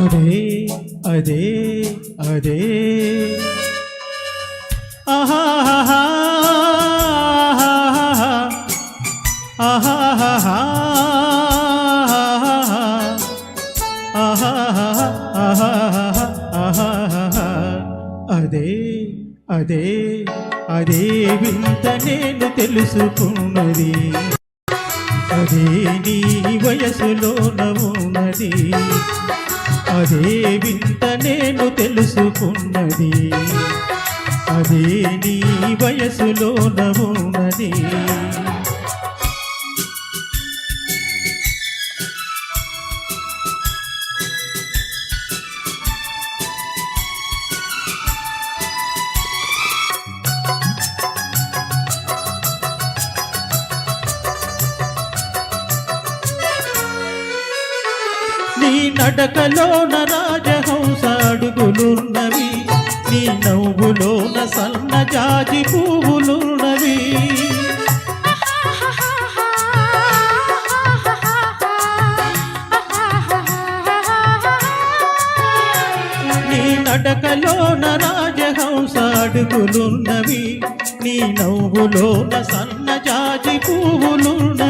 అదే అదే అదే. అదే అదే అదే వింత నేను తెలుసుకున్నది. అదే నీ వయసులో నవ్వున్నది అదే వింత నేను తెలుసుకున్నది. అదే నీ వయసులో ఉన్నది నీ నడకలోన రాజహంస అడుగులున్నవి నీ నవ్వులోన సన్నజాజి పువ్వులున్నవి. నీ నడకలోన రాజహంస అడుగులున్నవి నీ నవ్వులోన సన్నజాజి పువ్వులున్నవి.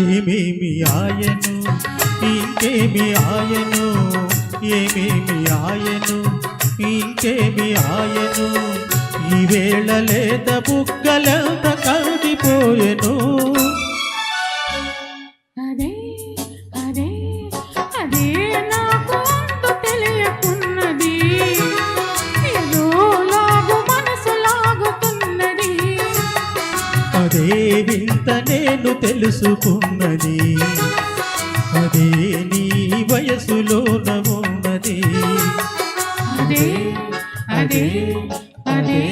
ఏమేమి ఆయను? ఇంకేమి ఆయను? ఏమేమి ఆయను? ఇంకేమి ఆయను? ఈ వేళ లేత బుక్కలంత కందిపోయెను అదే వింత నేను తెలుసుకున్నది? అదే నీ వయసులో ఉన్నది. అదే అదే అదే